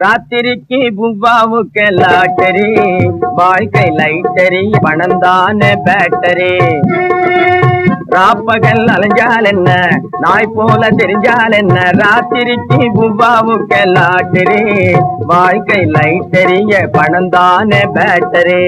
ராத்திரிக்கு புவ்வாவுக்கு லாட்டரி வாழ்க்கை லைட்டரி பணந்தான பேட்டரி. ராப்பகல் அலைஞ்சால் என்ன? நாய் போல தெரிஞ்சால் என்ன? ராத்திரிக்கு புவ்வாவுக்கு லாட்டரி வாழ்க்கை லைட்டரிய பணந்தான பேட்டரி.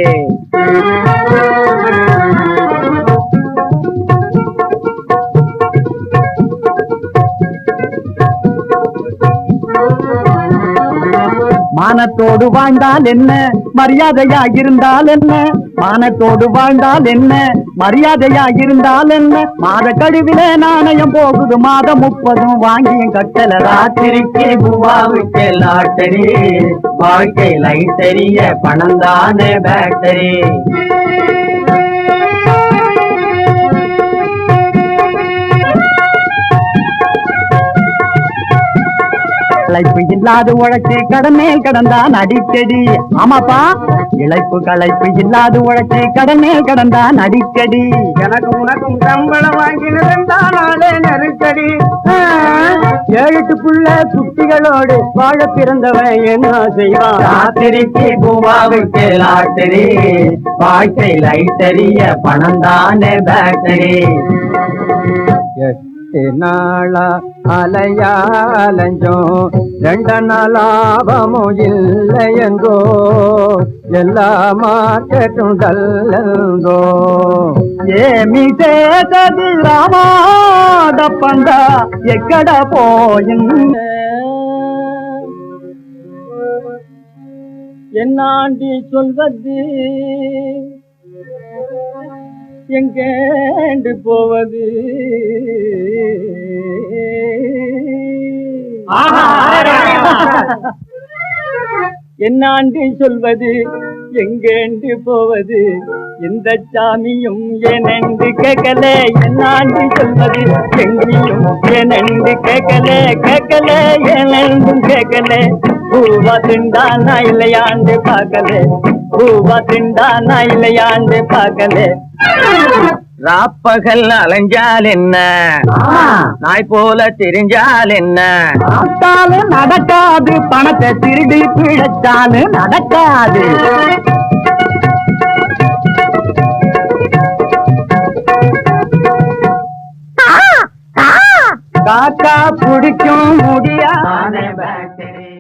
மானத்தோடு வாழ்ந்தால் என்ன? மரியாதையா இருந்தால் என்ன? மானத்தோடு வாழ்ந்தால் என்ன? மரியாதையா இருந்தால் என்ன? மாத கழிவில நாணயம் போகுது. மாதம் முப்பதும் வாங்கியும் கட்டல. ராத்திரிக்கு புவ்வாவுக்கு லாட்டரி. வாழ்க்கை லைட்டரிய தானே பேட்டரி. இழைப்பு இல்லாத உழைச்சு கடனே கடந்தான் அடிக்கடி. ஆமாப்பா இழைப்பு களைப்பு இல்லாத உழைச்சு கடனே கடந்தான் அடிக்கடி. எனக்கு உனக்கும் சம்பளம் வாங்கினதாலே நெருக்கடி. ஏழுட்டுக்குள்ள குட்டிகளோடு வாழ பிறந்தவன் என்ன செய்வான் ராத்திரிக்கு பூவாவுக்கு லாட்டரி வாழ்க்கை லைட்டரிய பணந்தான பேட்டரி. எட்டு நாளா அலையாலஞ்சோ? ரெண்ட நாளாபமும் இல்லை என்றோ எல்லா மாற்றட்டும் தல்லோ ஏமி சேதது ராமாத பண்டா எக்கட போயின் என்னாண்டி சொல்வது? எங்கேண்டு போவது? என்னாண்டு சொல்வது எங்கேண்டு போவது? எந்த சாமியும் எனென்று கேட்கல. என்னாண்டு சொல்வது எங்கேயும் எனென்று கேட்கல. கேட்கல எனென்றும் கேட்கல. பூவா திண்டானா இல்லையாண்டு பார்க்கல. பூவா திண்டானா இல்லையாண்டு பார்க்கல. ராப்பகல் அலைஞ்சால் என்ன? நாய் போல தெரிஞ்சால் என்ன? நடக்காது பணத்தை திருடி பிழைச்சாலும் நடக்காது. காக்கா பிடிக்கும் முடியா? தானே பேட்டரி